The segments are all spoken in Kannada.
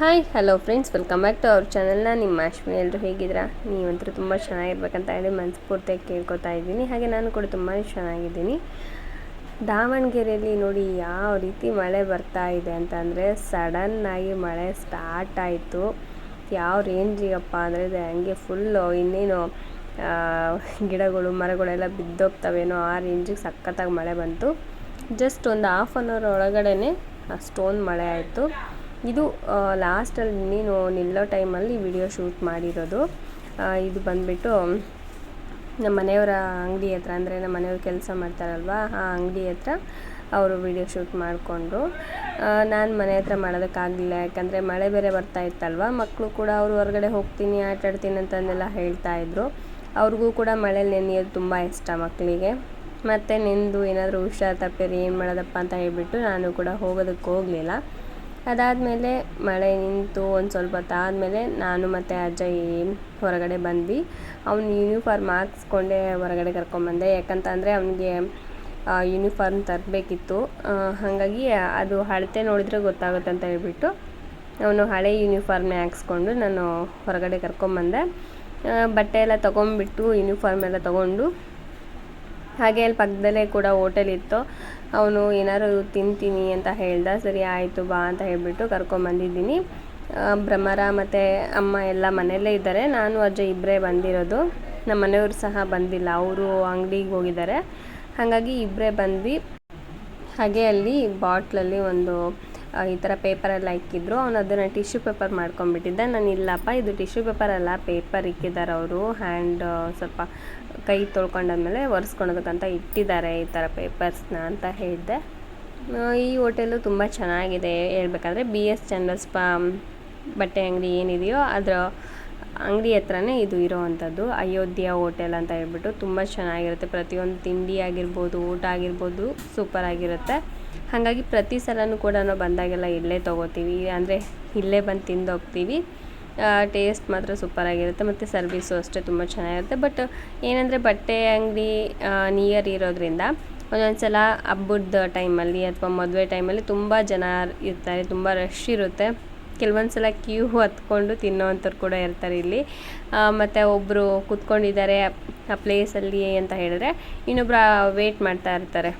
Hi hello friends welcome back to ಅವ್ರ ಚಾನಲ್ನ ನಿಮ್ಮ ಅಶ್ವಿನಿ ಎಲ್ಲರೂ ಹೇಗಿದ್ದೀರಾ? ನೀವಂತೂ ತುಂಬ ಚೆನ್ನಾಗಿರ್ಬೇಕಂತ ಹೇಳಿ ಮನಸ್ಫೂರ್ತಿಯಾಗಿ ಕೇಳ್ಕೊತಾ ಇದ್ದೀನಿ. ಹಾಗೆ ನಾನು ಕೂಡ ತುಂಬಾ ಚೆನ್ನಾಗಿದ್ದೀನಿ. ದಾವಣಗೆರೆಯಲ್ಲಿ ನೋಡಿ ಯಾವ ರೀತಿ ಮಳೆ ಬರ್ತಾ ಇದೆ ಅಂತಂದರೆ ಸಡನ್ನಾಗಿ ಮಳೆ ಸ್ಟಾರ್ಟ್ ಆಯಿತು. ಯಾವ ರೇಂಜಿಗಪ್ಪ ಅಂದರೆ ಇದು, ಹಂಗೆ ಫುಲ್ಲು ಇನ್ನೇನು ಗಿಡಗಳು, ಮರಗಳೆಲ್ಲ ಬಿದ್ದೋಗ್ತವೇನೋ ಆ ರೇಂಜಿಗೆ ಸಖತ್ತಾಗಿ ಮಳೆ ಬಂತು. ಜಸ್ಟ್ ಒಂದು ಹಾಫ್ ಆನ್ ಅವರ್ ಒಳಗಡೆ ಅಷ್ಟೊಂದು ಮಳೆ ಆಯಿತು. ಇದು ಲಾಸ್ಟಲ್ಲಿ ನೀನು ನಿಲ್ಲೋ ಟೈಮಲ್ಲಿ ವಿಡಿಯೋ ಶೂಟ್ ಮಾಡಿರೋದು. ಇದು ಬಂದುಬಿಟ್ಟು ನಮ್ಮ ಮನೆಯವರ ಅಂಗಡಿ ಹತ್ರ, ಅಂದರೆ ನಮ್ಮ ಮನೆಯವ್ರು ಕೆಲಸ ಮಾಡ್ತಾರಲ್ವ, ಆ ಅಂಗಡಿ ಹತ್ರ ಅವರು ವಿಡಿಯೋ ಶೂಟ್ ಮಾಡಿಕೊಂಡ್ರು. ನಾನು ಮನೆ ಹತ್ರ ಮಾಡೋದಕ್ಕಾಗಲಿಲ್ಲ, ಯಾಕಂದರೆ ಮಳೆ ಬೇರೆ ಬರ್ತಾ ಇತ್ತಲ್ವ ಮಕ್ಕಳು ಕೂಡ ಅವರು ಹೊರಗಡೆ ಹೋಗ್ತೀನಿ, ಆಟ ಆಡ್ತೀನಿ ಅಂತಂದೆಲ್ಲ ಹೇಳ್ತಾ ಇದ್ರು. ಅವ್ರಿಗೂ ಕೂಡ ಮಳೇಲಿ ನೆನೆಯೋದು ತುಂಬ ಇಷ್ಟ ಮಕ್ಕಳಿಗೆ ಮತ್ತು ನಿಂದು ಏನಾದರೂ ಹುಷಾರು ತಪ್ಪಿರಿ ಏನು ಮಾಡೋದಪ್ಪ ಅಂತ ಹೇಳಿಬಿಟ್ಟು ನಾನು ಕೂಡ ಹೋಗೋದಕ್ಕೆ ಹೋಗಲಿಲ್ಲ. ಅದಾದಮೇಲೆ ಮಳೆ ನಿಂತು ಒಂದು ಸ್ವಲ್ಪ ಹೊತ್ತಾದಮೇಲೆ ನಾನು ಮತ್ತು ಅಜ್ಜ ಹೊರಗಡೆ ಬಂದ್ವಿ. ಅವ್ನು ಯೂನಿಫಾರ್ಮ್ ಹಾಕ್ಸ್ಕೊಂಡೆ ಹೊರಗಡೆ ಕರ್ಕೊಂಬಂದೆ ಯಾಕಂತಂದರೆ ಅವನಿಗೆ ಯೂನಿಫಾರ್ಮ್ ತರಬೇಕಿತ್ತು. ಹಾಗಾಗಿ ಅದು ಹಳತೆ ನೋಡಿದರೆ ಗೊತ್ತಾಗುತ್ತೆ ಅಂತ ಹೇಳ್ಬಿಟ್ಟು ಅವನು ಹಳೆ ಯೂನಿಫಾರ್ಮ್ನೇ ಹಾಕ್ಸ್ಕೊಂಡು ನಾನು ಹೊರಗಡೆ ಕರ್ಕೊಂಬಂದೆ ಬಟ್ಟೆ ಎಲ್ಲ ತೊಗೊಂಬಿಟ್ಟು ಯೂನಿಫಾರ್ಮ್ ಎಲ್ಲ ತೊಗೊಂಡು ಹಾಗೆ ಅಲ್ಲಿ ಪಕ್ಕದಲ್ಲೇ ಕೂಡ ಹೋಟೆಲ್ ಇತ್ತು. ಅವನು ಏನಾದ್ರು ತಿಂತೀನಿ ಅಂತ ಹೇಳ್ದ, ಸರಿ ಆಯಿತು ಬಾ ಅಂತ ಹೇಳಿಬಿಟ್ಟು ಕರ್ಕೊಂಬಂದಿದ್ದೀನಿ ಬ್ರಹ್ಮರ ಭ್ರಮರ ಮತ್ತು ಅಮ್ಮ ಎಲ್ಲ ಮನೆಯಲ್ಲೇ ಇದ್ದಾರೆ. ನಾನು, ಅಜ್ಜ ಇಬ್ಬರೇ ಬಂದಿರೋದು. ನಮ್ಮ ಮನೆಯವರು ಸಹ ಬಂದಿಲ್ಲ. ಅವರು ಅಂಗಡಿಗೆ ಹೋಗಿದ್ದಾರೆ. ಹಾಗಾಗಿ ಇಬ್ಬರೇ ಬಂದ್ವಿ. ಹಾಗೆ ಅಲ್ಲಿ ಬಾಟ್ಲಲ್ಲಿ ಒಂದು ಈ ಥರ ಪೇಪರೆಲ್ಲ ಇಕ್ಕಿದ್ರು. ಅವನು ಅದನ್ನು ಟಿಶ್ಯೂ ಪೇಪರ್ ಮಾಡ್ಕೊಂಡ್ಬಿಟ್ಟಿದ್ದೆ. ನಾನು ಇಲ್ಲಪ್ಪ ಇದು ಟಿಶ್ಯೂ ಪೇಪರ್ ಅಲ್ಲ ಪೇಪರ್ ಇಕ್ಕಿದ್ದಾರೆ ಅವರು. ಹ್ಯಾಂಡ್ ಸ್ವಲ್ಪ ಕೈ ತೊಳ್ಕೊಂಡಾದ್ಮೇಲೆ ಒರೆಸ್ಕೊಳೋದಕ್ಕಂತ ಇಟ್ಟಿದ್ದಾರೆ ಈ ಥರ ಪೇಪರ್ಸ್ನ ಅಂತ ಹೇಳಿದೆ ಈ ಹೋಟೆಲು ತುಂಬ ಚೆನ್ನಾಗಿದೆ ಹೇಳ್ಬೇಕಾದ್ರೆ ಬಿ ಎಸ್ ಚಂದಸ್ ಪ ಬಟ್ಟೆ ಅಂಗಡಿ ಏನಿದೆಯೋ ಅದರ ಅಂಗಡಿ ಹತ್ರನೇ ಇದು ಇರೋವಂಥದ್ದು. ಅಯೋಧ್ಯ ಹೋಟೆಲ್ ಅಂತ ಹೇಳ್ಬಿಟ್ಟು ತುಂಬ ಚೆನ್ನಾಗಿರುತ್ತೆ. ಪ್ರತಿಯೊಂದು ತಿಂಡಿ ಆಗಿರ್ಬೋದು, ಊಟ ಆಗಿರ್ಬೋದು ಸೂಪರ್ ಆಗಿರುತ್ತೆ. ಹಾಗಾಗಿ ಪ್ರತಿ ಸಲನೂ ಕೂಡ ನಾವು ಬಂದಾಗೆಲ್ಲ ಇಲ್ಲೇ ತೊಗೋತೀವಿ. ಅಂದರೆ ಇಲ್ಲೇ ಬಂದು ತಿಂದು ಹೋಗ್ತೀವಿ ಟೇಸ್ಟ್ ಮಾತ್ರ ಸೂಪರಾಗಿರುತ್ತೆ ಮತ್ತು ಸರ್ವಿಸು ಅಷ್ಟೇ ತುಂಬ ಚೆನ್ನಾಗಿರುತ್ತೆ. ಬಟ್ ಏನಂದರೆ ಬಟ್ಟೆ ಅಂಗಡಿ ನಿಯರ್ ಇರೋದ್ರಿಂದ ಒಂದೊಂದು ಸಲ ಹಬ್ಬದ ಟೈಮಲ್ಲಿ ಅಥವಾ ಮದುವೆ ಟೈಮಲ್ಲಿ ತುಂಬ ಜನ ಇರ್ತಾರೆ, ತುಂಬ ರಶ್ ಇರುತ್ತೆ. ಕೆಲವೊಂದು ಸಲ ಕ್ಯೂ ಹತ್ಕೊಂಡು ತಿನ್ನೋವಂಥವ್ರು ಕೂಡ ಇರ್ತಾರೆ ಇಲ್ಲಿ. ಮತ್ತು ಒಬ್ಬರು ಕೂತ್ಕೊಂಡಿದ್ದಾರೆ ಆ ಪ್ಲೇಸಲ್ಲಿ ಅಂತ ಹೇಳಿದ್ರೆ ಇನ್ನೊಬ್ಬರು ವೇಟ್ ಮಾಡ್ತಾ ಇರ್ತಾರೆ.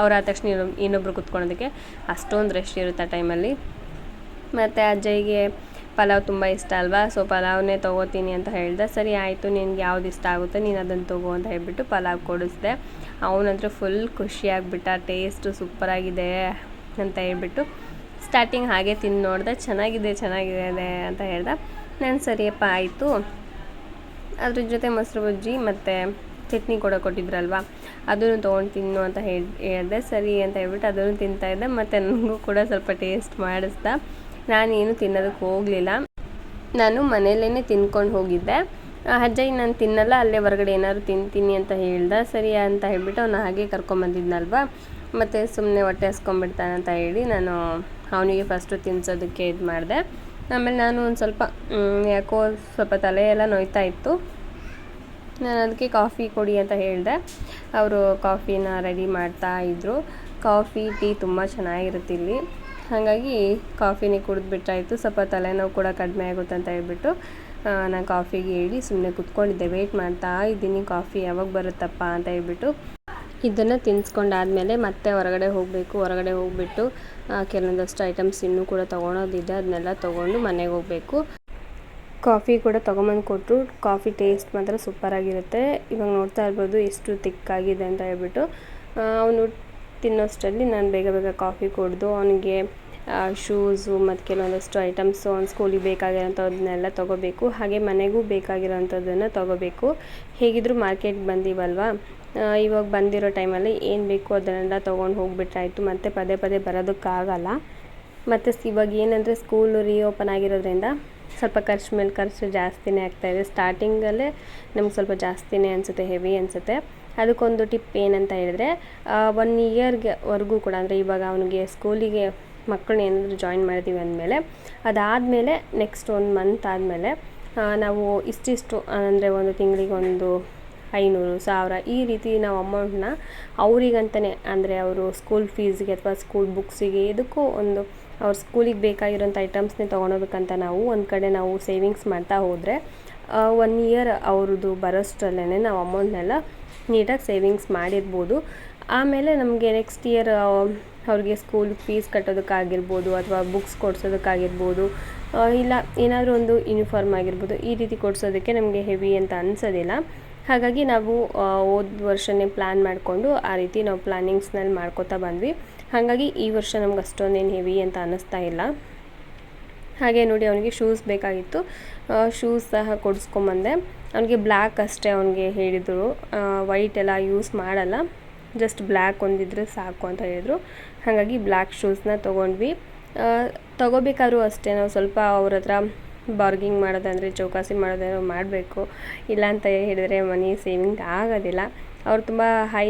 ಅವ್ರು ಆದ ತಕ್ಷಣ ಇನ್ನೊಬ್ಬರು ಕೂತ್ಕೊಳೋದಕ್ಕೆ ಅಷ್ಟೊಂದು ರಶ್ ಇರುತ್ತೆ ಆ ಟೈಮಲ್ಲಿ ಮತ್ತು ಅಜ್ಜಯ್ಯಗೆ ಪಲಾವ್ ತುಂಬ ಇಷ್ಟ ಅಲ್ವಾ? ಸೊ ಪಲಾವ್ನೇ ತೊಗೋತೀನಿ ಅಂತ ಹೇಳಿದೆ. ಸರಿ, ಆಯಿತು. ನಿನಗೆ ಯಾವ್ದು ಇಷ್ಟ ಆಗುತ್ತೆ ನೀನು ಅದನ್ನು ತೊಗೋ ಅಂತ ಹೇಳಿಬಿಟ್ಟು ಪಲಾವ್ ಕೊಡಿಸ್ದೆ. ಅವನಂತೂ ಫುಲ್ ಖುಷಿಯಾಗಿಬಿಟ್ಟ ಟೇಸ್ಟು ಸೂಪರಾಗಿದೆ ಅಂತ ಹೇಳ್ಬಿಟ್ಟು ಸ್ಟಾರ್ಟಿಂಗ್ ಹಾಗೆ ತಿಂದು ನೋಡಿದೆ. ಚೆನ್ನಾಗಿದೆ ಚೆನ್ನಾಗಿದೆ ಅಂತ ಹೇಳ್ದೆ. ನಾನು ಸರಿಯಪ್ಪ ಆಯಿತು. ಅದ್ರ ಜೊತೆ ಮೊಸರು ಬಜ್ಜಿ ಮತ್ತು ಚಟ್ನಿ ಕೂಡ ಕೊಟ್ಟಿದ್ರಲ್ವ? ಅದನ್ನು ತೊಗೊಂಡು ತಿನ್ನು ಅಂತ ಹೇಳಿ, ಹೇಳಿದೆ. ಸರಿ ಅಂತ ಹೇಳ್ಬಿಟ್ಟು ಅದನ್ನು ತಿಂತಾಯಿದ್ದೆ ಮತ್ತು ನನಗೂ ಕೂಡ ಸ್ವಲ್ಪ ಟೇಸ್ಟ್ ಮಾಡಿಸ್ದ. ನಾನೇನು ತಿನ್ನೋದಕ್ಕೆ ಹೋಗಲಿಲ್ಲ. ನಾನು ಮನೆಯಲ್ಲೇ ತಿನ್ಕೊಂಡು ಹೋಗಿದ್ದೆ. ಅಜ್ಜಯ್ಯ ನಾನು ತಿನ್ನಲ್ಲ, ಅಲ್ಲೇ ಹೊರಗಡೆ ಏನಾದ್ರು ತಿಂತೀನಿ ಅಂತ ಹೇಳ್ದೆ. ಸರಿ ಅಂತ ಹೇಳ್ಬಿಟ್ಟು ಅವನು ಹಾಗೆ ಕರ್ಕೊಂಬಂದಿದ್ನಲ್ವ ಮತ್ತು ಸುಮ್ಮನೆ ಹೊಟ್ಟೆ ಹಸ್ಕೊಂಬಿಡ್ತಾನಂತ ಹೇಳಿ ನಾನು ಅವನಿಗೆ ಫಸ್ಟು ತಿನ್ಸೋದಕ್ಕೆ ಇದು ಮಾಡಿದೆ. ಆಮೇಲೆ ನಾನು ಒಂದು ಸ್ವಲ್ಪ ಯಾಕೋ ಸ್ವಲ್ಪ ತಲೆ ಎಲ್ಲ ನೋಯ್ತಾ ಇತ್ತು. ನಾನು ಅದಕ್ಕೆ ಕಾಫಿ ಕೊಡಿ ಅಂತ ಹೇಳಿದೆ. ಅವರು ಕಾಫಿನ ರೆಡಿ ಮಾಡ್ತಾ ಇದ್ದರು ಕಾಫಿ, ಟೀ ತುಂಬ ಚೆನ್ನಾಗಿರುತ್ತೆ ಇಲ್ಲಿ. ಹಾಗಾಗಿ ಕಾಫಿನೇ ಕುಡಿದ್ಬಿಟ್ಟಾಯಿತು ಸ್ವಲ್ಪ ತಲೆನೋವು ಕೂಡ ಕಡಿಮೆ ಆಗುತ್ತೆ ಅಂತ ಹೇಳ್ಬಿಟ್ಟು ನಾನು ಕಾಫಿಗೆ ಹೇಳಿ ಸುಮ್ಮನೆ ಕುತ್ಕೊಂಡಿದ್ದೆ. ವೆಯ್ಟ್ ಮಾಡ್ತಾ ಇದ್ದೀನಿ. ಕಾಫಿ ಯಾವಾಗ ಬರುತ್ತಪ್ಪ ಅಂತ ಹೇಳ್ಬಿಟ್ಟು ಇದನ್ನು ತಿನ್ಸ್ಕೊಂಡಾದಮೇಲೆ ಮತ್ತೆ ಹೊರಗಡೆ ಹೋಗಬೇಕು. ಹೊರಗಡೆ ಹೋಗಿಬಿಟ್ಟು ಕೆಲವೊಂದಷ್ಟು ಐಟಮ್ಸ್ ಇನ್ನೂ ಕೂಡ ತೊಗೊಳೋದಿದೆ. ಅದನ್ನೆಲ್ಲ ತೊಗೊಂಡು ಮನೆಗೆ ಹೋಗಬೇಕು. ಕಾಫಿ ಕೂಡ ತೊಗೊಂಬಂದು ಕೊಟ್ಟರು ಕಾಫಿ ಟೇಸ್ಟ್ ಮಾತ್ರ ಸೂಪರಾಗಿರುತ್ತೆ. ಇವಾಗ ನೋಡ್ತಾ ಇರ್ಬೋದು ಎಷ್ಟು ತಿಕ್ಕಾಗಿದೆ ಅಂತ ಹೇಳ್ಬಿಟ್ಟು. ಅವನು ತಿನ್ನೋಷ್ಟರಲ್ಲಿ ನಾನು ಬೇಗ ಬೇಗ ಕಾಫಿ ಕುಡಿದು ಅವನಿಗೆ ಶೂಸು ಮತ್ತು ಕೆಲವೊಂದಷ್ಟು ಐಟಮ್ಸು ಅವ್ನು ಸ್ಕೂಲಿಗೆ ಬೇಕಾಗಿರೋಂಥದ್ದನ್ನೆಲ್ಲ ತೊಗೋಬೇಕು. ಹಾಗೆ ಮನೆಗೂ ಬೇಕಾಗಿರೋಂಥದ್ದನ್ನು ತೊಗೋಬೇಕು. ಹೇಗಿದ್ದರೂ ಮಾರ್ಕೆಟ್ಗೆ ಬಂದೀವಲ್ವ? ಇವಾಗ ಬಂದಿರೋ ಟೈಮಲ್ಲಿ ಏನು ಬೇಕು ಅದನ್ನೆಲ್ಲ ತೊಗೊಂಡು ಹೋಗ್ಬಿಟ್ರಾಯಿತು. ಮತ್ತು ಪದೇ ಪದೇ ಬರೋದಕ್ಕಾಗಲ್ಲ. ಮತ್ತು ಇವಾಗ ಏನಂದರೆ ಸ್ಕೂಲು ರೀಓಪನ್ ಆಗಿರೋದ್ರಿಂದ ಸ್ವಲ್ಪ ಖರ್ಚು ಮೇಲೆ ಖರ್ಚು ಜಾಸ್ತಿನೇ ಆಗ್ತಾಯಿದೆ ಸ್ಟಾರ್ಟಿಂಗಲ್ಲೇ ನಮ್ಗೆ ಸ್ವಲ್ಪ ಜಾಸ್ತಿನೇ ಅನಿಸುತ್ತೆ ಹೆವಿ ಅನಿಸುತ್ತೆ. ಅದಕ್ಕೊಂದು ಟಿಪ್ ಏನಂತ ಹೇಳಿದ್ರೆ ಒನ್ ಇಯರ್ಗೆ ವರೆಗೂ ಕೂಡ ಅಂದರೆ ಇವಾಗ ಅವನಿಗೆ ಸ್ಕೂಲಿಗೆ ಮಕ್ಕಳನ್ನ ಏನಾದರೂ ಜಾಯಿನ್ ಮಾಡಿದ್ದೀವಿ ಅಂದಮೇಲೆ, ಅದಾದಮೇಲೆ ನೆಕ್ಸ್ಟ್ ಒಂದು ಮಂತ್ ಆದಮೇಲೆ ನಾವು ಇಷ್ಟಿಷ್ಟು, ಅಂದರೆ ಒಂದು ತಿಂಗಳಿಗೆ ಒಂದು ಐನೂರು ಸಾವಿರ ಈ ರೀತಿ ನಾವು ಅಮೌಂಟನ್ನ ಅವರಿಗಂತಲೇ ಅಂದರೆ ಅವರು ಸ್ಕೂಲ್ ಫೀಸ್ಗೆ ಅಥವಾ ಸ್ಕೂಲ್ ಬುಕ್ಸಿಗೆ ಇದಕ್ಕೂ ಒಂದು ಅವ್ರ ಸ್ಕೂಲಿಗೆ ಬೇಕಾಗಿರೋಂಥ ಐಟಮ್ಸ್ನೇ ತೊಗೊಳೋದಕ್ಕಂತ ನಾವು ಒಂದು ಕಡೆ ನಾವು ಸೇವಿಂಗ್ಸ್ ಮಾಡ್ತಾ ಹೋದರೆ ಒನ್ ಇಯರ್ ಅವ್ರದ್ದು ಬರೋಷ್ಟರಲ್ಲೇ ನಾವು ಅಮೌಂಟ್ನೆಲ್ಲ ನೀಟಾಗಿ ಸೇವಿಂಗ್ಸ್ ಮಾಡಿರ್ಬೋದು. ಆಮೇಲೆ ನಮಗೆ ನೆಕ್ಸ್ಟ್ ಇಯರ್ ಅವ್ರಿಗೆ ಸ್ಕೂಲ್ ಫೀಸ್ ಕಟ್ಟೋದಕ್ಕಾಗಿರ್ಬೋದು ಅಥವಾ ಬುಕ್ಸ್ ಕೊಡ್ಸೋದಕ್ಕಾಗಿರ್ಬೋದು. ಇಲ್ಲ, ಏನಾದರೂ ಒಂದು ಯೂನಿಫಾರ್ಮ್ ಆಗಿರ್ಬೋದು, ಈ ರೀತಿ ಕೊಡಿಸೋದಕ್ಕೆ ನಮಗೆ ಹೆವಿ ಅಂತ ಅನಿಸೋದಿಲ್ಲ. ಹಾಗಾಗಿ ನಾವು ಹೋದ್ ವರ್ಷನೇ ಪ್ಲ್ಯಾನ್ ಮಾಡಿಕೊಂಡು ಆ ರೀತಿ ನಾವು ಪ್ಲ್ಯಾನಿಂಗ್ಸ್ನಲ್ಲಿ ಮಾಡ್ಕೋತಾ ಬಂದ್ವಿ. ಹಾಗಾಗಿ ಈ ವರ್ಷ ನಮ್ಗೆ ಅಷ್ಟೊಂದೇನು ಹೆವಿ ಅಂತ ಅನ್ನಿಸ್ತಾ ಇಲ್ಲ. ಹಾಗೆ ನೋಡಿ, ಅವನಿಗೆ ಶೂಸ್ ಬೇಕಾಗಿತ್ತು. ಶೂಸ್ ಸಹ ಕೊಡಿಸ್ಕೊಂಬಂದೆ. ಅವನಿಗೆ ಬ್ಲ್ಯಾಕ್ ಅಷ್ಟೇ ಅವನಿಗೆ ಹೇಳಿದರು ವೈಟ್ ಎಲ್ಲ ಯೂಸ್ ಮಾಡಲ್ಲ. ಜಸ್ಟ್ ಬ್ಲ್ಯಾಕ್ ಒಂದಿದ್ರೆ ಸಾಕು ಅಂತ ಹೇಳಿದರು. ಹಾಗಾಗಿ ಬ್ಲ್ಯಾಕ್ ಶೂಸ್ನ ತೊಗೊಂಡ್ವಿ. ತೊಗೋಬೇಕಾದ್ರೂ ಅಷ್ಟೇ. ನಾವು ಸ್ವಲ್ಪ ಅವ್ರ ಹತ್ರ ಬಾರ್ಗಿಂಗ್ ಮಾಡೋದಂದರೆ, ಚೌಕಾಸಿ ಮಾಡೋದೇನೋ ಮಾಡಬೇಕು. ಇಲ್ಲ ಅಂತ ಹೇಳಿದರೆ ಮನಿ ಸೇವಿಂಗ್ ಆಗೋದಿಲ್ಲ. ಅವ್ರು ತುಂಬ ಹೈ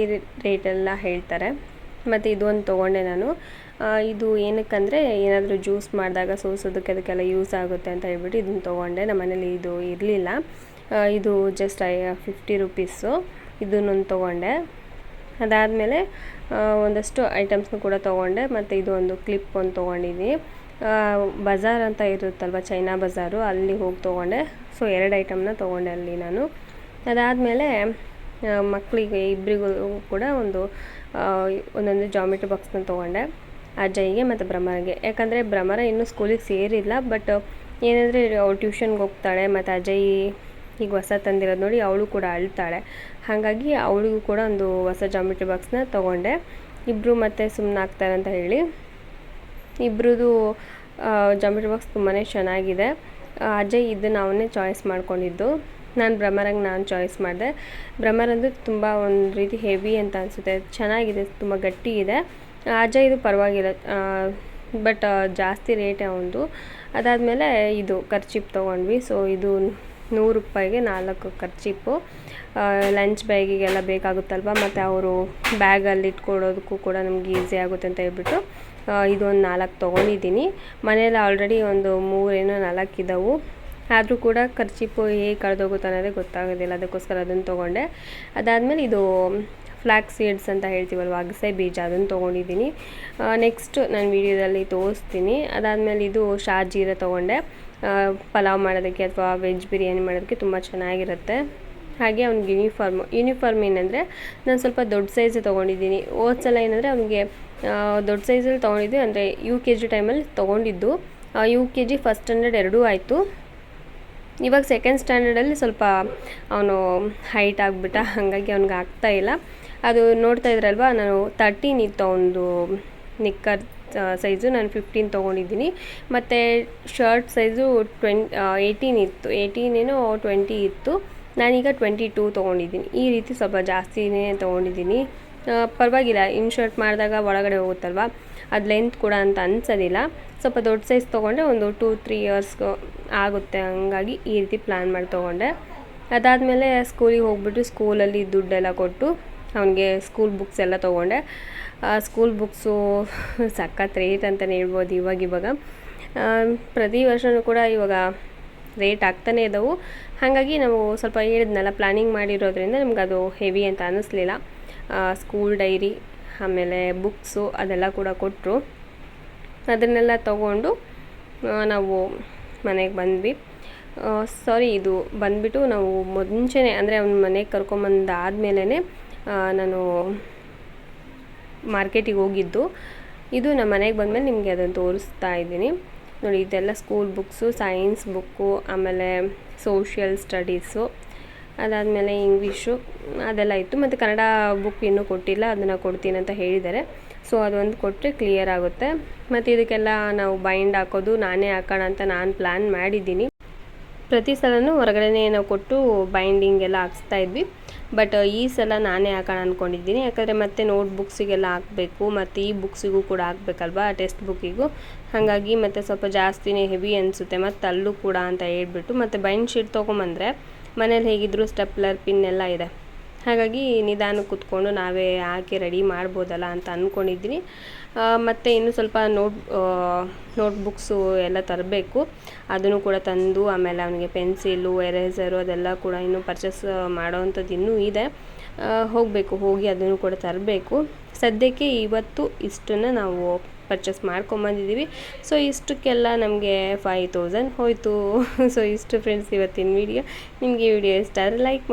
ರೇಟೆಲ್ಲ ಹೇಳ್ತಾರೆ. ಮತ್ತು ಇದೊಂದು ತೊಗೊಂಡೆ ನಾನು. ಇದು ಏನಕ್ಕಂದರೆ ಏನಾದರೂ ಜ್ಯೂಸ್ ಮಾಡಿದಾಗ ಸೋಸೋದಕ್ಕೆ ಅದಕ್ಕೆಲ್ಲ ಯೂಸ್ ಆಗುತ್ತೆ ಅಂತ ಹೇಳ್ಬಿಟ್ಟು ಇದನ್ನು ತೊಗೊಂಡೆ. ನಮ್ಮ ಮನೇಲಿ ಇದು ಇರಲಿಲ್ಲ. ಇದು ಜಸ್ಟ್ ಐ ಫಿಫ್ಟಿ ರುಪೀಸು ಇದನ್ನೊಂದು ತೊಗೊಂಡೆ. ಅದಾದಮೇಲೆ ಒಂದಷ್ಟು ಐಟಮ್ಸ್ನ ಕೂಡ ತೊಗೊಂಡೆ. ಮತ್ತು ಇದು ಒಂದು ಕ್ಲಿಪ್ ಒಂದು ತೊಗೊಂಡಿದ್ದೀನಿ. ಬಜಾರ್ ಅಂತ ಇರುತ್ತಲ್ವ, ಚೈನಾ ಬಜಾರು, ಅಲ್ಲಿ ಹೋಗಿ ತೊಗೊಂಡೆ. ಸೊ ಎರಡು ಐಟಮ್ನ ತೊಗೊಂಡೆ ಅಲ್ಲಿ ನಾನು. ಅದಾದಮೇಲೆ ಮಕ್ಕಳಿಗೆ ಇಬ್ಬರಿಗೂ ಕೂಡ ಒಂದು ಒಂದೊಂದು ಜಾಮಿಟ್ರಿ ಬಾಕ್ಸ್ನ ತೊಗೊಂಡೆ. ಅಜಯ್ಗೆ ಮತ್ತು ಭ್ರಮರಿಗೆ. ಯಾಕಂದರೆ ಭ್ರಮರ ಇನ್ನೂ ಸ್ಕೂಲಿಗೆ ಸೇರಿಲ್ಲ ಬಟ್ ಏನಂದರೆ ಅವ್ರು ಟ್ಯೂಷನ್ಗೆ ಹೋಗ್ತಾಳೆ, ಮತ್ತು ಅಜಯ್ ಈಗ ಹೊಸ ತಂದಿರೋದು ನೋಡಿ ಅವಳು ಕೂಡ ಅಳ್ತಾಳೆ. ಹಾಗಾಗಿ ಅವಳಿಗೂ ಕೂಡ ಒಂದು ಹೊಸ ಜಾಮಿಟ್ರಿ ಬಾಕ್ಸ್ನ ತೊಗೊಂಡೆ. ಇಬ್ಬರು ಮತ್ತೆ ಸುಮ್ಮನೆ ಆಗ್ತಾರೆ ಅಂತ ಹೇಳಿ. ಇಬ್ಬರದು ಜಾಮಿಟ್ರಿ ಬಾಕ್ಸ್ ತುಂಬಾ ಚೆನ್ನಾಗಿದೆ. ಅಜಯ್ ಇದನ್ನು ನಾವನ್ನೇ ಚಾಯ್ಸ್ ಮಾಡ್ಕೊಂಡಿದ್ದು. ನಾನು ಭ್ರಮರಂಗೆ ನಾನು ಚಾಯ್ಸ್ ಮಾಡಿದೆ. ಭ್ರಮರ್ ಅಂದರೆ ತುಂಬ ಒಂದು ರೀತಿ ಹೆವಿ ಅಂತ ಅನಿಸುತ್ತೆ. ಚೆನ್ನಾಗಿದೆ, ತುಂಬ ಗಟ್ಟಿ ಇದೆ. ಅಜಯ್ ಇದು ಪರವಾಗಿಲ್ಲ ಬಟ್ ಜಾಸ್ತಿ ರೇಟೇ ಒಂದು ಅದಾದಮೇಲೆ ಇದು ಖರ್ಚಿಪ್ ತೊಗೊಂಡ್ವಿ. ಸೊ ಇದು ನೂರು ರೂಪಾಯಿಗೆ ನಾಲ್ಕು ಖರ್ಚಿಪ್ಪು ಲಂಚ್ ಬ್ಯಾಗಿಗೆಲ್ಲ ಬೇಕಾಗುತ್ತಲ್ವ? ಮತ್ತು ಅವರು ಬ್ಯಾಗಲ್ಲಿ ಇಟ್ಕೊಡೋದಕ್ಕೂ ಕೂಡ ನಮ್ಗೆ ಈಸಿ ಆಗುತ್ತೆ ಅಂತ ಹೇಳ್ಬಿಟ್ಟು ಇದೊಂದು ನಾಲ್ಕು ತೊಗೊಂಡಿದ್ದೀನಿ. ಮನೇಲಿ ಆಲ್ರೆಡಿ ಒಂದು ಮೂರೇನೋ ನಾಲ್ಕು ಇದ್ದಾವೆ ಆದರೂ ಕೂಡ ಖರ್ಚಿಪ್ಪು ಹೇಗೆ ಕಳೆದೋಗುತ್ತೆ ಅನ್ನೋದೇ ಗೊತ್ತಾಗೋದಿಲ್ಲ. ಅದಕ್ಕೋಸ್ಕರ ಅದನ್ನು ತೊಗೊಂಡೆ. ಅದಾದಮೇಲೆ ಇದು ಫ್ಲ್ಯಾಕ್ ಸೀಡ್ಸ್ ಅಂತ ಹೇಳ್ತೀವಲ್ವ? ಅಗಸೆ ಬೀಜ ಅದನ್ನು ತೊಗೊಂಡಿದ್ದೀನಿ. ನೆಕ್ಸ್ಟ್ ನಾನು ವೀಡಿಯೋದಲ್ಲಿ ತೋರಿಸ್ತೀನಿ. ಅದಾದಮೇಲೆ ಇದು ಶಾಜೀರ ತೊಗೊಂಡೆ. ಪಲಾವ್ ಮಾಡೋದಕ್ಕೆ ಅಥವಾ ವೆಜ್ ಬಿರಿಯಾನಿ ಮಾಡೋದಕ್ಕೆ ತುಂಬ ಚೆನ್ನಾಗಿರುತ್ತೆ. ಹಾಗೆ ಅವ್ನಿಗೆ ಯೂನಿಫಾರ್ಮ್ ಯೂನಿಫಾರ್ಮ್ ಏನಂದರೆ, ನಾನು ಸ್ವಲ್ಪ ದೊಡ್ಡ ಸೈಜ್ ತೊಗೊಂಡಿದ್ದೀನಿ. ಹೋದ ಸಲ ಏನಂದರೆ ಅವನಿಗೆ ದೊಡ್ಡ ಸೈಜಲ್ಲಿ ತೊಗೊಂಡಿದ್ವಿ, ಅಂದರೆ ಯು ಕೆ ಜಿ ಟೈಮಲ್ಲಿ ತೊಗೊಂಡಿದ್ದು. U K G first standard ಎರಡೂ ಆಯಿತು. ಇವಾಗ ಸೆಕೆಂಡ್ ಸ್ಟ್ಯಾಂಡರ್ಡಲ್ಲಿ ಸ್ವಲ್ಪ ಅವನು ಹೈಟ್ ಆಗಿಬಿಟ್ಟ, ಹಾಗಾಗಿ ಅವ್ನಿಗೆ ಆಗ್ತಾ ಇಲ್ಲ. ಅದು ನೋಡ್ತಾ ಇದ್ರಲ್ವ, ನಾನು ತರ್ಟೀನ್ ಇತ್ತು ಅವನದು ನಿಕ್ಕರ್ ಸೈಜು ನಾನು ಫಿಫ್ಟೀನ್ ತೊಗೊಂಡಿದ್ದೀನಿ. ಮತ್ತು ಶರ್ಟ್ ಸೈಜು ಟ್ವೆನ್ ಏಯ್ಟೀನ್ ಇತ್ತು. ಏಯ್ಟೀನ್ ಏನೋ ಟ್ವೆಂಟಿ ಇತ್ತು. ನಾನೀಗ ಟ್ವೆಂಟಿ ಟೂ ತೊಗೊಂಡಿದ್ದೀನಿ. ಈ ರೀತಿ ಸ್ವಲ್ಪ ಜಾಸ್ತಿನೇ ತೊಗೊಂಡಿದ್ದೀನಿ. ಪರವಾಗಿಲ್ಲ, ಇನ್ ಶರ್ಟ್ ಮಾಡಿದಾಗ ಒಳಗಡೆ ಹೋಗುತ್ತಲ್ವ? ಅದು ಲೆಂತ್ ಕೂಡ ಅಂತ ಅನ್ಸೋದಿಲ್ಲ. ಸ್ವಲ್ಪ ದೊಡ್ಡ ಸೈಜ್ ತೊಗೊಂಡೆ, ಒಂದು ಟೂ ತ್ರೀ ಇಯರ್ಸ್ ಆಗುತ್ತೆ ಹಂಗಾಗಿ ಈ ರೀತಿ ಪ್ಲ್ಯಾನ್ ಮಾಡಿ ತೊಗೊಂಡೆ. ಅದಾದಮೇಲೆ ಸ್ಕೂಲಿಗೆ ಹೋಗ್ಬಿಟ್ಟು ಸ್ಕೂಲಲ್ಲಿ ದುಡ್ಡೆಲ್ಲ ಕೊಟ್ಟು, ಅವನಿಗೆ ಸ್ಕೂಲ್ ಬುಕ್ಸ್ ಎಲ್ಲ ತೊಗೊಂಡೆ. ಸ್ಕೂಲ್ ಬುಕ್ಸು ಸಖತ್ ರೇಟ್ ಅಂತಲೇ ಹೇಳ್ಬೋದು ಇವಾಗ ಇವಾಗ. ಪ್ರತಿ ವರ್ಷವೂ ಕೂಡ ಇವಾಗ ರೇಟ್ ಆಗ್ತಾನೇ ಇದ್ದವು ಹಾಗಾಗಿ ನಾವು ಸ್ವಲ್ಪ ಹೇಳಿದ್ನಲ್ಲ ಪ್ಲ್ಯಾನಿಂಗ್ ಮಾಡಿರೋದ್ರಿಂದ ನಮ್ಗೆ ಅದು ಹೆವಿ ಅಂತ ಅನ್ನಿಸ್ಲಿಲ್ಲ ಸ್ಕೂಲ್ ಡೈರಿ ಆಮೇಲೆ ಬುಕ್ಸು ಅದೆಲ್ಲ ಕೂಡ ಕೊಟ್ಟರು ಅದನ್ನೆಲ್ಲ ತಗೊಂಡು ನಾವು ಮನೆಗೆ ಬಂದ್ವಿ. ಸಾರಿ ಇದು ಬಂದ್ಬಿಟ್ಟು ನಾವು ಮುಂಚೆನೇ, ಅಂದರೆ ಅವ್ನ ಮನೆಗೆ ಕರ್ಕೊಂಬಂದಾದ್ಮೇಲೆ ನಾನು ಮಾರ್ಕೆಟಿಗೆ ಹೋಗಿದ್ದು, ಇದು ನಮ್ಮ ಮನೆಗೆ ಬಂದಮೇಲೆ ನಿಮಗೆ ಅದನ್ನು ತೋರಿಸ್ತಾ ಇದ್ದೀನಿ. ನೋಡಿ, ಇದೆಲ್ಲ ಸ್ಕೂಲ್ ಬುಕ್ಸು ಸೈನ್ಸ್ ಬುಕ್ಕು ಆಮೇಲೆ ಸೋಷಿಯಲ್ ಸ್ಟಡೀಸು ಅದಾದಮೇಲೆ ಇಂಗ್ಲೀಷು ಅದೆಲ್ಲ ಇತ್ತು. ಮತ್ತು ಕನ್ನಡ ಬುಕ್ ಇನ್ನೂ ಕೊಟ್ಟಿಲ್ಲ, ಅದನ್ನು ಕೊಡ್ತೀನಿ ಅಂತ ಹೇಳಿದ್ದಾರೆ. ಸೊ ಅದೊಂದು ಕೊಟ್ಟರೆ ಕ್ಲಿಯರ್ ಆಗುತ್ತೆ. ಮತ್ತು ಇದಕ್ಕೆಲ್ಲ ನಾವು ಬೈಂಡ್ ಹಾಕೋದು, ನಾನೇ ಹಾಕೋಣ ಅಂತ ನಾನು ಪ್ಲ್ಯಾನ್ ಮಾಡಿದ್ದೀನಿ. ಪ್ರತಿ ಸಲನೂ ಹೊರಗಡೆನೇ ನಾವು ಕೊಟ್ಟು ಬೈಂಡಿಂಗ್ ಎಲ್ಲ ಹಾಕ್ಸ್ತಾ ಇದ್ವಿ. ಬಟ್ ಈ ಸಲ ನಾನೇ ಹಾಕೋಣ ಅಂದ್ಕೊಂಡಿದ್ದೀನಿ ಯಾಕಂದರೆ ಮತ್ತೆ ನೋಟ್ ಬುಕ್ಸಿಗೆಲ್ಲ ಹಾಕಬೇಕು, ಮತ್ತು ಈ ಬುಕ್ಸಿಗೂ ಕೂಡ ಹಾಕ್ಬೇಕಲ್ವಾ ಟೆಕ್ಸ್ಟ್ ಬುಕ್ಕಿಗೂ. ಹಾಗಾಗಿ ಮತ್ತು ಸ್ವಲ್ಪ ಜಾಸ್ತಿನೇ ಹೆವಿ ಅನಿಸುತ್ತೆ, ಮತ್ತು ಅಲ್ಲೂ ಕೂಡ ಅಂತ ಹೇಳ್ಬಿಟ್ಟು, ಮತ್ತು ಬೈಂಡ್ ಶೀಟ್ ತೊಗೊಂಬಂದರೆ ಮನೇಲಿ ಹೇಗಿದ್ದರೂ ಸ್ಟೆಪ್ಲರ್ ಪಿನ್ ಎಲ್ಲ ಇದೆ. ಹಾಗಾಗಿ ನಿಧಾನ ಕೂತ್ಕೊಂಡು ನಾವೇ ಹಾಕಿ ರೆಡಿ ಮಾಡ್ಬೋದಲ್ಲ ಅಂತ ಅಂದ್ಕೊಂಡಿದ್ದೀನಿ ಮತ್ತು ಇನ್ನು ಸ್ವಲ್ಪ ನೋಟ್ ನೋಟ್ಬುಕ್ಸು ಎಲ್ಲ ತರಬೇಕು. ಅದನ್ನು ಕೂಡ ತಂದು ಆಮೇಲೆ ಅವನಿಗೆ ಪೆನ್ಸಿಲು, ಎರೇಸರು ಅದೆಲ್ಲ ಕೂಡ ಇನ್ನೂ ಪರ್ಚೇಸ್ ಮಾಡೋವಂಥದ್ದು ಇನ್ನೂ ಇದೆ. ಹೋಗಬೇಕು, ಹೋಗಿ ಅದನ್ನು ಕೂಡ ತರಬೇಕು. ಸದ್ಯಕ್ಕೆ ಇವತ್ತು ಇಷ್ಟನ್ನು ನಾವು ಪರ್ಚೇಸ್ ಮಾಡ್ಕೊಂಬಂದಿದ್ದೀವಿ. ಸೊ, ಇಷ್ಟಕ್ಕೆಲ್ಲ ನಮಗೆ ಫೈವ್ ತೌಸಂಡ್ ಹೋಯಿತು. ಸೊ, ಇಷ್ಟು ಫ್ರೆಂಡ್ಸ್ ಇವತ್ತಿನ ವಿಡಿಯೋ ನಿಮಗೆ ವಿಡಿಯೋ ಇಷ್ಟ ಆದರೆ ಲೈಕ್